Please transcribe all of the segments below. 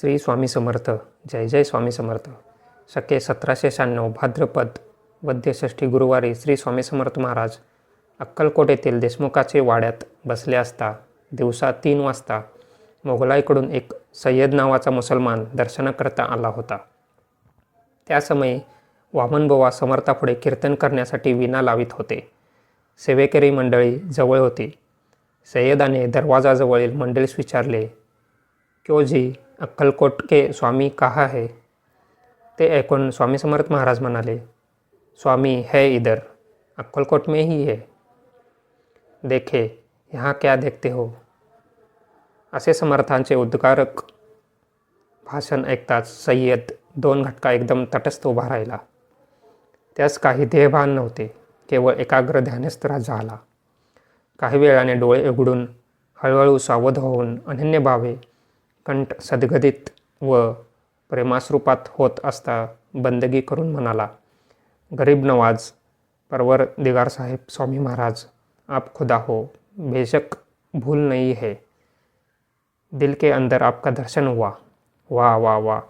श्री स्वामी समर्थ जय जय स्वामी समर्थ. शके सतराशे शहाण्णव भाद्रपद वद्यषष्ठी गुरुवारी श्री स्वामी समर्थ महाराज अक्कलकोट येथील देशमुखाचे वाड्यात बसले असता दिवसा तीन वाजता मोगलाईकडून एक सय्यद नावाचा मुसलमान दर्शनाकरता आला होता. त्यासमयी वामनबोवा समर्थापुढे कीर्तन करण्यासाठी विना लावित होते. सेवेकरी मंडळी जवळ होती. सय्यदाने दरवाजाजवळील मंडळीस विचारले क्यों जी अक्कलकोट के स्वामी कहाँ है? ते ऐकून स्वामी समर्थ महाराज म्हणाले स्वामी है इधर अक्कलकोट में ही है। देखे यहाँ क्या देखते हो? असे समर्थांचे उद्गारक भाषण ऐकताच सय्यद दोन घटका एकदम तटस्थ उभा राहिला. त्यास काही देहभान नव्हते केवळ एकाग्र ध्यानस्थ झाला काही वेळाने डोळे उघडून हळूहळू सावध होऊन अनन्य भावे कंठ सदगदित व प्रेमास्रूपात होत असता बंदगी करून म्हणाला, गरीब नवाज़, परवर दिगार साहेब, स्वामी महाराज, आप खुदा हो, बेशक भूल नहीं है. दिल के अंदर आपका दर्शन हुआ. वाह वाह वाह,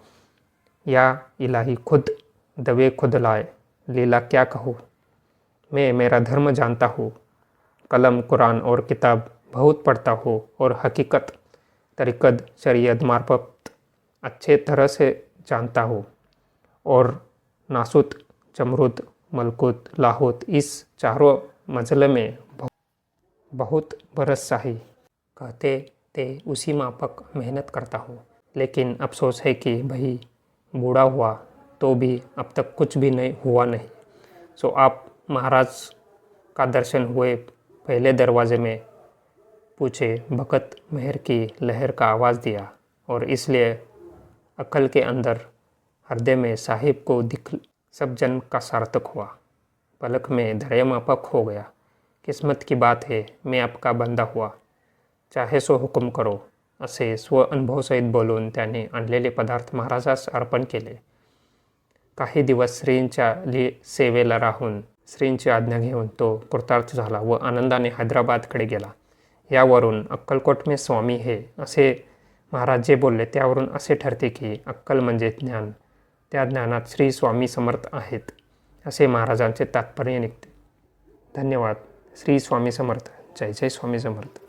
या इलाही खुद, दवे खुद लाए, लीला क्या कहूँ? मैं मेरा धर्म जानता हूँ, कलम, कुरान और किताब बहुत पढ़ता हूँ और हकीकत तरीक़त शरीयत मार्फत अच्छे तरह से जानता हो और नासुत जमरुद मलकुत, लाहौत इस चारों मजले में बहुत बरस शाही। कहते थे उसी मापक मेहनत करता हूँ। लेकिन अफसोस है कि भाई बूढ़ा हुआ तो भी अब तक कुछ भी नहीं, हुआ नहीं। सो आप महाराज का दर्शन हुए पहले दरवाजे में पूछे, भगत, मेहर की लहर का आवाज़ दिया और इसलिए अकल के अंदर हृदय में साहिब को दिख, सब जन्म का सार्थक हुआ। पलक में धैर्य मापक हो गया। किस्मत की बात है, मैं आपका बंदा हुआ। चाहे सो हुकुम करो। असे स्व अनुभव सहित बोलून त्याने आणलेले पदार्थ महाराजास अर्पण केले। काही दिवस श्रींच्या लि, सेवेला राहून, श्रींची आज्ञा घेऊन तो कृतार्थ झाला व आनंदाने हैदराबादकडे गेला. यावरून अक्कलकोट मे स्वामी हे असे महाराज जे बोलले. त्यावरून असे ठरते की अक्कल म्हणजे ज्ञान. त्या ज्ञानात श्री स्वामी समर्थ आहेत असे महाराजांचे तात्पर्य निघते. धन्यवाद. श्री स्वामी समर्थ. जय जय स्वामी समर्थ.